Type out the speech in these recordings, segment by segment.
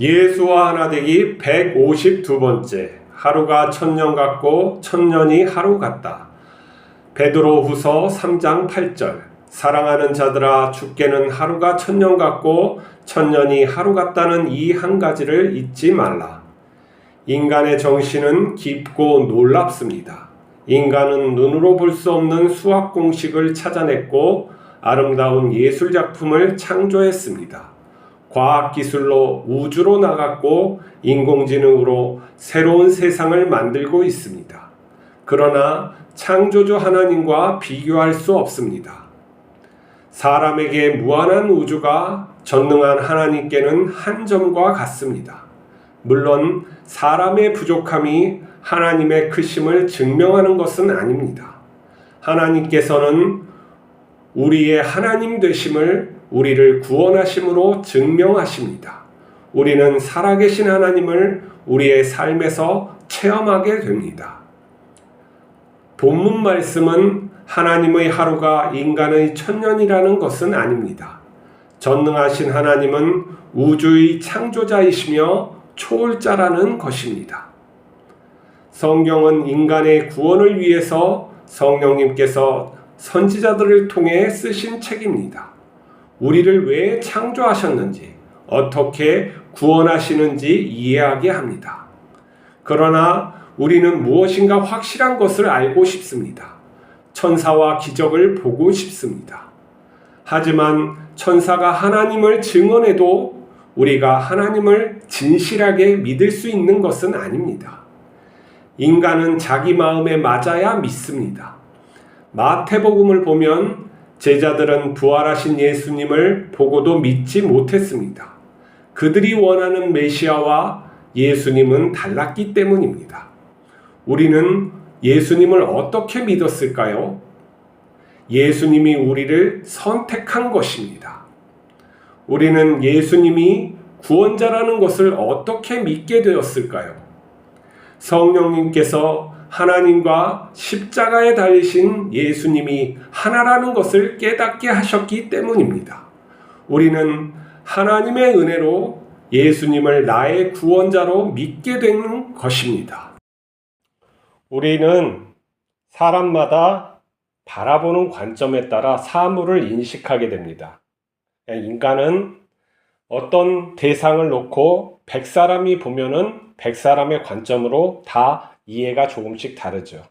예수와 하나 되기 152번째 하루가 천년 같고 천년이 하루 같다. 베드로 후서 3장 8절 사랑하는 자들아 죽게는 하루가 천년 같고 천년이 하루 같다는 이 한 가지를 잊지 말라. 인간의 정신은 깊고 놀랍습니다. 인간은 눈으로 볼 수 없는 수학 공식을 찾아냈고 아름다운 예술 작품을 창조했습니다. 과학 기술로 우주로 나갔고 인공지능으로 새로운 세상을 만들고 있습니다. 그러나 창조주 하나님과 비교할 수 없습니다. 사람에게 무한한 우주가 전능한 하나님께는 한 점과 같습니다. 물론 사람의 부족함이 하나님의 크심을 증명하는 것은 아닙니다. 하나님께서는 우리의 하나님 되심을 우리를 구원하심으로 증명하십니다. 우리는 살아계신 하나님을 우리의 삶에서 체험하게 됩니다. 본문 말씀은 하나님의 하루가 인간의 천년이라는 것은 아닙니다. 전능하신 하나님은 우주의 창조자이시며 초월자라는 것입니다. 성경은 인간의 구원을 위해서 성령님께서 선지자들을 통해 쓰신 책입니다. 우리를 왜 창조하셨는지, 어떻게 구원하시는지 이해하게 합니다. 그러나 우리는 무엇인가 확실한 것을 알고 싶습니다. 천사와 기적을 보고 싶습니다. 하지만 천사가 하나님을 증언해도 우리가 하나님을 진실하게 믿을 수 있는 것은 아닙니다. 인간은 자기 마음에 맞아야 믿습니다. 마태복음을 보면 제자들은 부활하신 예수님을 보고도 믿지 못했습니다. 그들이 원하는 메시아와 예수님은 달랐기 때문입니다. 우리는 예수님을 어떻게 믿었을까요? 예수님이 우리를 선택한 것입니다. 우리는 예수님이 구원자라는 것을 어떻게 믿게 되었을까요? 성령님께서 하나님과 십자가에 달리신 예수님이 하나라는 것을 깨닫게 하셨기 때문입니다. 우리는 하나님의 은혜로 예수님을 나의 구원자로 믿게 되는 것입니다. 우리는 사람마다 바라보는 관점에 따라 사물을 인식하게 됩니다. 인간은 어떤 대상을 놓고 100사람이 보면은 100사람의 관점으로 다 이해가 조금씩 다르죠.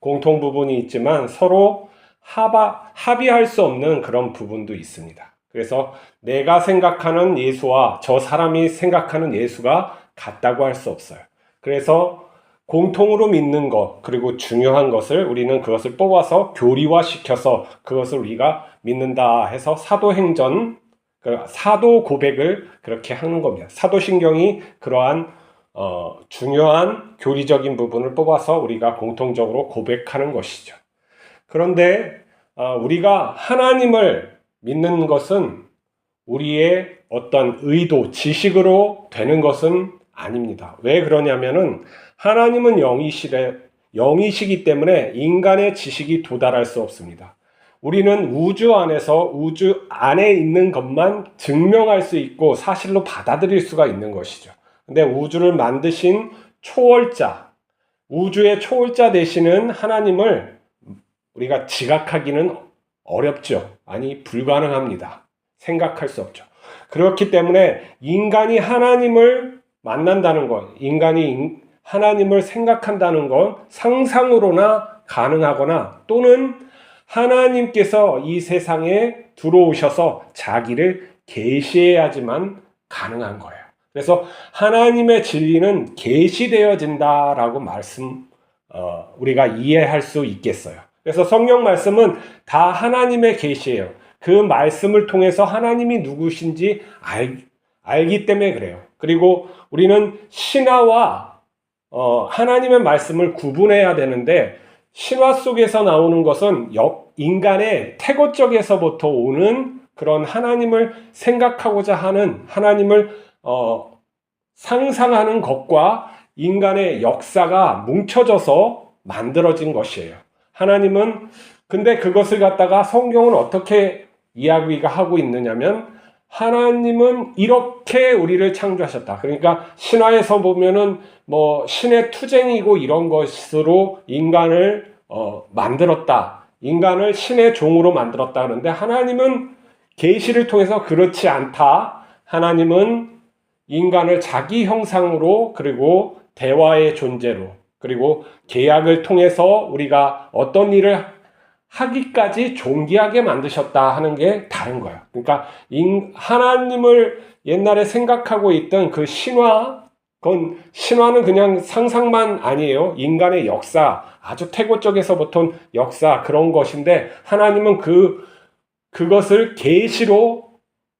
공통 부분이 있지만 서로 합하, 합의할 수 없는 그런 부분도 있습니다. 그래서 내가 생각하는 예수와 저 사람이 생각하는 예수가 같다고 할 수 없어요. 그래서 공통으로 믿는 것, 그리고 중요한 것을 우리는 그것을 뽑아서 교리화 시켜서 그것을 우리가 믿는다 해서 사도행전, 그 사도 고백을 그렇게 하는 겁니다. 사도신경이 그러한 어, 중요한 교리적인 부분을 뽑아서 우리가 공통적으로 고백하는 것이죠. 그런데 어, 우리가 하나님을 믿는 것은 우리의 어떤 의도, 지식으로 되는 것은 아닙니다. 왜 그러냐면은 하나님은 영이시래, 영이시기 때문에 인간의 지식이 도달할 수 없습니다. 우리는 우주 안에서 우주 안에 있는 것만 증명할 수 있고 사실로 받아들일 수가 있는 것이죠. 근데 우주를 만드신 초월자, 우주의 초월자 되시는 하나님을 우리가 지각하기는 어렵죠. 아니, 불가능합니다. 생각할 수 없죠. 그렇기 때문에 인간이 하나님을 만난다는 것, 인간이 하나님을 생각한다는 건 상상으로나 가능하거나 또는 하나님께서 이 세상에 들어오셔서 자기를 계시해야지만 가능한 거예요. 그래서 하나님의 진리는 계시되어진다라고 말씀 어, 우리가 이해할 수 있겠어요. 그래서 성령 말씀은 다 하나님의 계시예요. 그 말씀을 통해서 하나님이 누구신지 알, 알기 때문에 그래요. 그리고 우리는 신화와 어, 하나님의 말씀을 구분해야 되는데 신화 속에서 나오는 것은 인간의 태고 쪽에서부터 오는 그런 하나님을 생각하고자 하는 하나님을 어, 상상하는 것과 인간의 역사가 뭉쳐져서 만들어진 것이에요. 하나님은 근데 그것을 갖다가 성경은 어떻게 이야기가 하고 있느냐면 하나님은 이렇게 우리를 창조하셨다. 그러니까 신화에서 보면은 뭐 신의 투쟁이고 이런 것으로 인간을 어, 만들었다. 인간을 신의 종으로 만들었다. 그런데 하나님은 계시를 통해서 그렇지 않다. 하나님은 인간을 자기 형상으로 그리고 대화의 존재로 그리고 계약을 통해서 우리가 어떤 일을 하기까지 존귀하게 만드셨다 하는 게 다른 거예요. 그러니까 인, 하나님을 옛날에 생각하고 있던 그 신화, 그건 신화는 그냥 상상만 아니에요. 인간의 역사, 아주 태고 쪽에서부터 역사 그런 것인데 하나님은 그 그것을 계시로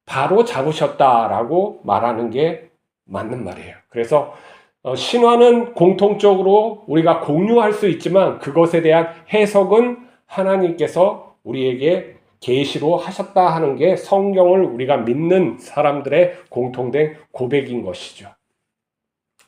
바로 잡으셨다라고 말하는 게 맞는 말이에요. 그래서 어, 신화는 공통적으로 우리가 공유할 수 있지만 그것에 대한 해석은 하나님께서 우리에게 계시로 하셨다 하는 게 성경을 우리가 믿는 사람들의 공통된 고백인 것이죠.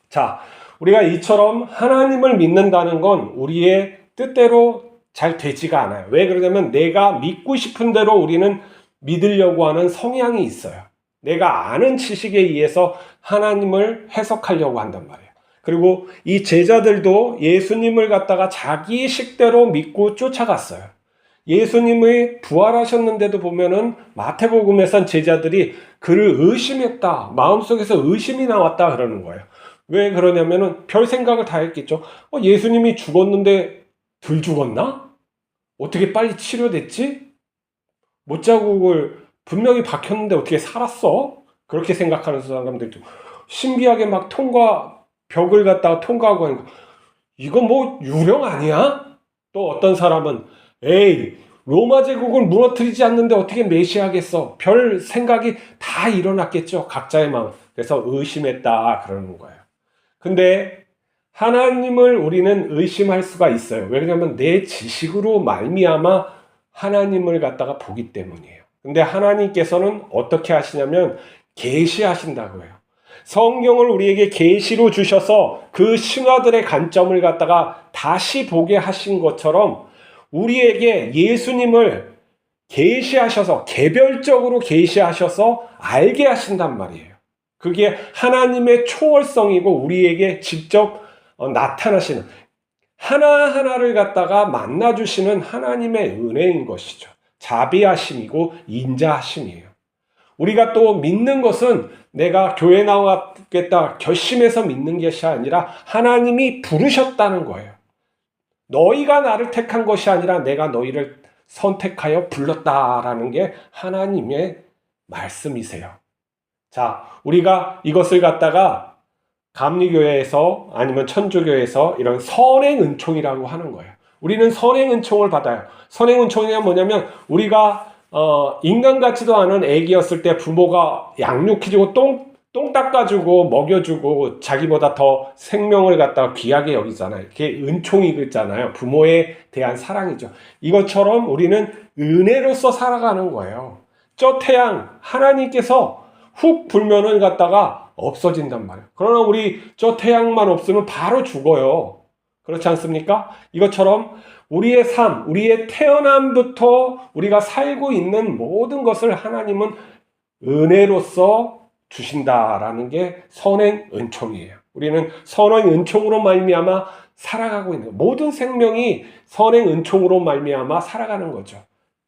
자, 우리가 이처럼 하나님을 믿는다는 건 우리의 뜻대로 잘 되지가 않아요. 왜 그러냐면 내가 믿고 싶은 대로 우리는 믿으려고 하는 성향이 있어요. 내가 아는 지식에 의해서 하나님을 해석하려고 한단 말이에요. 그리고 이 제자들도 예수님을 갖다가 자기 식대로 믿고 쫓아갔어요. 예수님이 부활하셨는데도 보면은 마태복음에선 제자들이 그를 의심했다. 마음속에서 의심이 나왔다 그러는 거예요. 왜 그러냐면은 별 생각을 다 했겠죠. 어, 예수님이 죽었는데 덜 죽었나? 어떻게 빨리 치료됐지? 못 자국을 분명히 박혔는데 어떻게 살았어? 그렇게 생각하는 사람들도 신비하게 막 통과 벽을 갖다가 통과하고 하는 거. 이거 뭐 유령 아니야? 또 어떤 사람은 에이 로마 제국을 무너뜨리지 않는데 어떻게 메시하겠어? 별 생각이 다 일어났겠죠. 각자의 마음. 그래서 의심했다 그러는 거예요. 근데 하나님을 우리는 의심할 수가 있어요. 왜냐하면 내 지식으로 말미암아 하나님을 갖다가 보기 때문이에요. 근데 하나님께서는 어떻게 하시냐면 계시하신다고 해요. 성경을 우리에게 계시로 주셔서 그 신화들의 관점을 갖다가 다시 보게 하신 것처럼 우리에게 예수님을 계시하셔서 개별적으로 계시하셔서 알게 하신단 말이에요. 그게 하나님의 초월성이고 우리에게 직접 어, 나타나시는 하나하나를 갖다가 만나 주시는 하나님의 은혜인 것이죠. 자비하심이고 인자하심이에요. 우리가 또 믿는 것은 내가 교회 나오겠다 결심해서 믿는 것이 아니라 하나님이 부르셨다는 거예요. 너희가 나를 택한 것이 아니라 내가 너희를 선택하여 불렀다라는 게 하나님의 말씀이세요. 자, 우리가 이것을 갖다가 감리교회에서 아니면 천주교에서 이런 선행 은총이라고 하는 거예요. 우리는 선행 은총을 받아요. 선행 은총이 뭐냐면 우리가 어, 인간 같지도 않은 애기였을 때 부모가 양육해주고 똥, 똥 닦아주고 먹여주고 자기보다 더 생명을 갖다가 귀하게 여기잖아요. 그게 은총이잖아요. 부모에 대한 사랑이죠. 이것처럼 우리는 은혜로서 살아가는 거예요. 저 태양, 하나님께서 훅 불면은 갖다가 없어진단 말이에요. 그러나 우리 저 태양만 없으면 바로 죽어요. 그렇지 않습니까? 이것처럼 우리의 삶, 우리의 태어남부터 우리가 살고 있는 모든 것을 하나님은 은혜로서 주신다라는 게 선행 은총이에요. 우리는 선행 은총으로 말미암아 살아가고 있는 모든 생명이 선행 은총으로 말미암아 살아가는 거죠.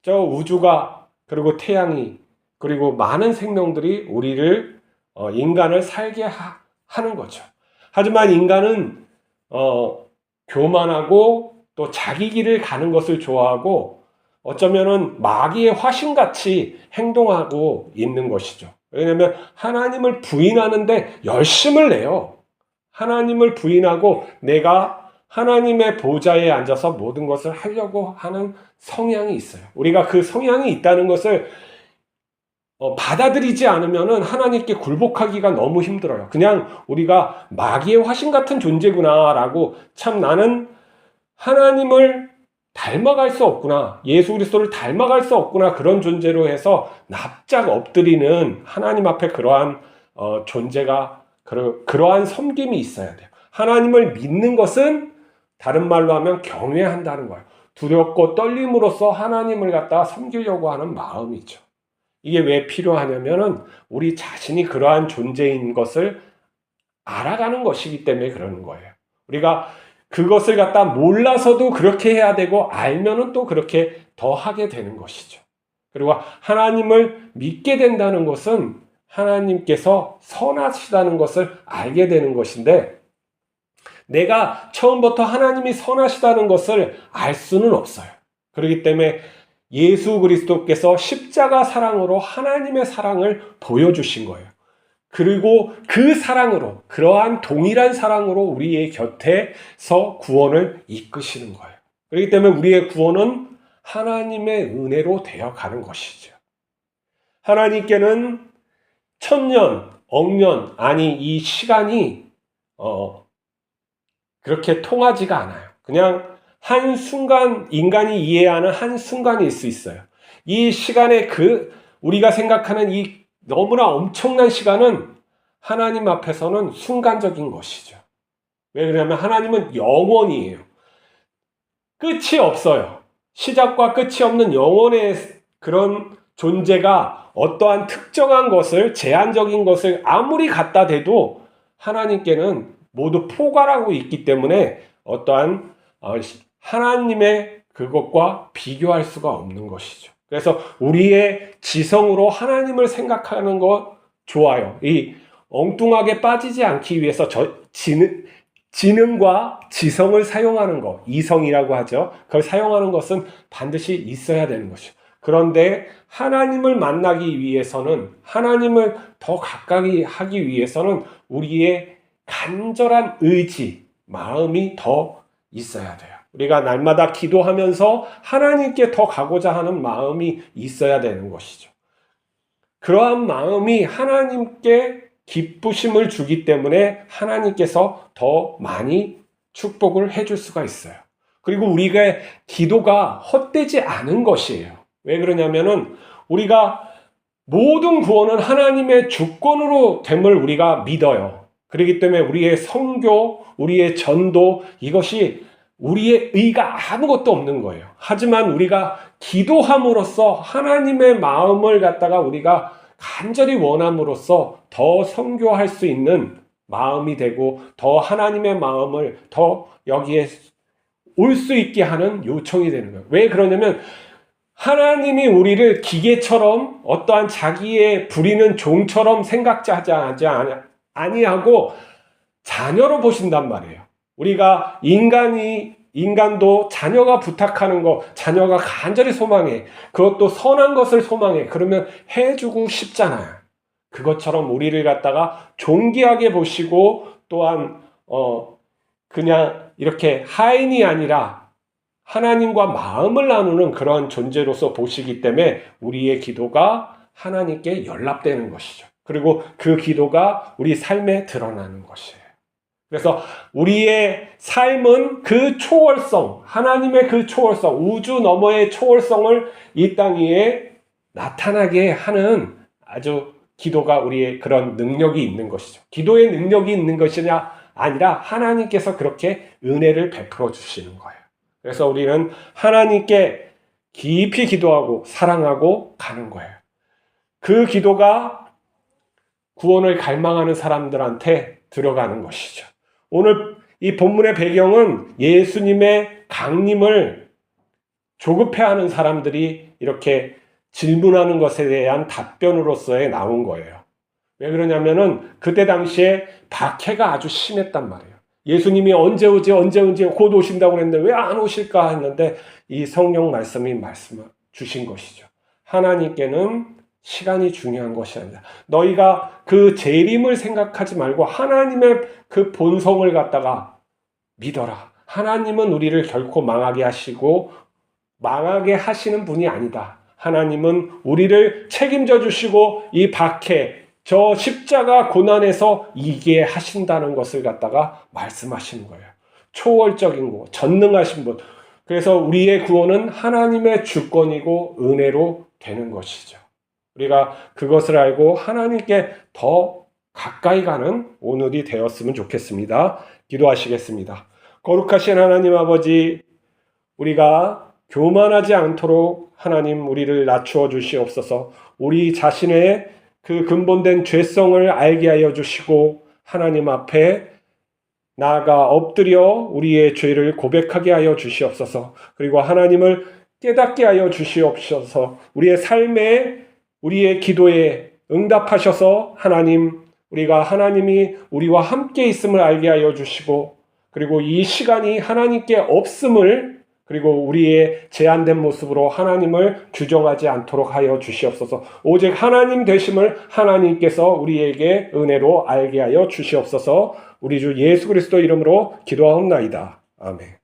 저 우주가 그리고 태양이 그리고 많은 생명들이 우리를 어, 인간을 살게 하, 는 거죠. 하지만 인간은 어, 교만하고 또 자기 길을 가는 것을 좋아하고 어쩌면은 마귀의 화신같이 행동하고 있는 것이죠. 왜냐하면 하나님을 부인하는데 열심을 내요. 하나님을 부인하고 내가 하나님의 보좌에 앉아서 모든 것을 하려고 하는 성향이 있어요. 우리가 그 성향이 있다는 것을 어, 받아들이지 않으면은 하나님께 굴복하기가 너무 힘들어요. 그냥 우리가 마귀의 화신 같은 존재구나라고 참 나는 하나님을 닮아갈 수 없구나. 예수 그리스도를 닮아갈 수 없구나. 그런 존재로 해서 납작 엎드리는 하나님 앞에 그러한 어, 존재가 그러, 그러한 섬김이 있어야 돼요. 하나님을 믿는 것은 다른 말로 하면 경외한다는 거예요. 두렵고 떨림으로써 하나님을 갖다가 섬기려고 하는 마음이죠. 이게 왜 필요하냐면은 우리 자신이 그러한 존재인 것을 알아가는 것이기 때문에 그러는 거예요. 우리가 그것을 갖다 몰라서도 그렇게 해야 되고 알면은 또 그렇게 더 하게 되는 것이죠. 그리고 하나님을 믿게 된다는 것은 하나님께서 선하시다는 것을 알게 되는 것인데 내가 처음부터 하나님이 선하시다는 것을 알 수는 없어요. 그렇기 때문에 예수 그리스도께서 십자가 사랑으로 하나님의 사랑을 보여주신 거예요. 그리고 그 사랑으로, 그러한 동일한 사랑으로 우리의 곁에서 구원을 이끄시는 거예요. 그렇기 때문에 우리의 구원은 하나님의 은혜로 되어 가는 것이죠. 하나님께는 천년, 억년, 아니 이 시간이 어, 그렇게 통하지가 않아요. 그냥 한 순간 인간이 이해하는 한 순간일 수 있어요. 이 시간에 그 우리가 생각하는 이 너무나 엄청난 시간은 하나님 앞에서는 순간적인 것이죠. 왜 그러냐면 하나님은 영원이에요. 끝이 없어요. 시작과 끝이 없는 영원의 그런 존재가 어떠한 특정한 것을 제한적인 것을 아무리 갖다 대도 하나님께는 모두 포괄하고 있기 때문에 어떠한 어, 하나님의 그것과 비교할 수가 없는 것이죠. 그래서 우리의 지성으로 하나님을 생각하는 것 좋아요. 이 엉뚱하게 빠지지 않기 위해서 저 지능, 지능과 지성을 사용하는 것, 이성이라고 하죠. 그걸 사용하는 것은 반드시 있어야 되는 것이죠. 그런데 하나님을 만나기 위해서는 하나님을 더 가까이 하기 위해서는 우리의 간절한 의지, 마음이 더 있어야 돼요. 우리가 날마다 기도하면서 하나님께 더 가고자 하는 마음이 있어야 되는 것이죠. 그러한 마음이 하나님께 기쁘심을 주기 때문에 하나님께서 더 많이 축복을 해줄 수가 있어요. 그리고 우리가 기도가 헛되지 않은 것이에요. 왜 그러냐면은 우리가 모든 구원은 하나님의 주권으로 됨을 우리가 믿어요. 그렇기 때문에 우리의 성교, 우리의 전도 이것이 우리의 의가 아무것도 없는 거예요. 하지만 우리가 기도함으로써 하나님의 마음을 갖다가 우리가 간절히 원함으로써 더 성교할 수 있는 마음이 되고 더 하나님의 마음을 더 여기에 올 수 있게 하는 요청이 되는 거예요. 왜 그러냐면 하나님이 우리를 기계처럼 어떠한 자기의 부리는 종처럼 생각하지 아니하고 자녀로 보신단 말이에요. 우리가 인간이 인간도 자녀가 부탁하는 거, 자녀가 간절히 소망해. 그것도 선한 것을 소망해. 그러면 해주고 싶잖아요. 그것처럼 우리를 갖다가 존귀하게 보시고 또한 어 그냥 이렇게 하인이 아니라 하나님과 마음을 나누는 그런 존재로서 보시기 때문에 우리의 기도가 하나님께 연락되는 것이죠. 그리고 그 기도가 우리 삶에 드러나는 것이에요. 그래서 우리의 삶은 그 초월성, 하나님의 그 초월성, 우주 너머의 초월성을 이 땅 위에 나타나게 하는 아주 기도가 우리의 그런 능력이 있는 것이죠. 기도의 능력이 있는 것이냐 아니라 하나님께서 그렇게 은혜를 베풀어 주시는 거예요. 그래서 우리는 하나님께 깊이 기도하고 사랑하고 가는 거예요. 그 기도가 구원을 갈망하는 사람들한테 들어가는 것이죠. 오늘 이 본문의 배경은 예수님의 강림을 조급해하는 사람들이 이렇게 질문하는 것에 대한 답변으로서의 나온 거예요. 왜 그러냐면은 그때 당시에 박해가 아주 심했단 말이에요. 예수님이 언제 오지 언제 오지 곧 오신다고 그랬는데 왜 안 오실까 했는데 이 성령 말씀이 말씀 주신 것이죠. 하나님께는 시간이 중요한 것이 아니라 너희가 그 재림을 생각하지 말고 하나님의 그 본성을 갖다가 믿어라. 하나님은 우리를 결코 망하게 하시고 망하게 하시는 분이 아니다. 하나님은 우리를 책임져 주시고 이 박해 저 십자가 고난에서 이게 하신다는 것을 갖다가 말씀하시는 거예요. 초월적인 거, 전능하신 분. 그래서 우리의 구원은 하나님의 주권이고 은혜로 되는 것이죠. 우리가 그것을 알고 하나님께 더 가까이 가는 오늘이 되었으면 좋겠습니다. 기도하시겠습니다. 거룩하신 하나님 아버지, 우리가 교만하지 않도록 하나님 우리를 낮추어 주시옵소서. 우리 자신의 그 근본된 죄성을 알게 하여 주시고 하나님 앞에 나아가 엎드려 우리의 죄를 고백하게 하여 주시옵소서. 그리고 하나님을 깨닫게 하여 주시옵소서. 우리의 삶에 우리의 기도에 응답하셔서 하나님 우리가 하나님이 우리와 함께 있음을 알게 하여 주시고 그리고 이 시간이 하나님께 없음을 그리고 우리의 제한된 모습으로 하나님을 규정하지 않도록 하여 주시옵소서. 오직 하나님 되심을 하나님께서 우리에게 은혜로 알게 하여 주시옵소서. 우리 주 예수 그리스도 이름으로 기도하옵나이다. 아멘.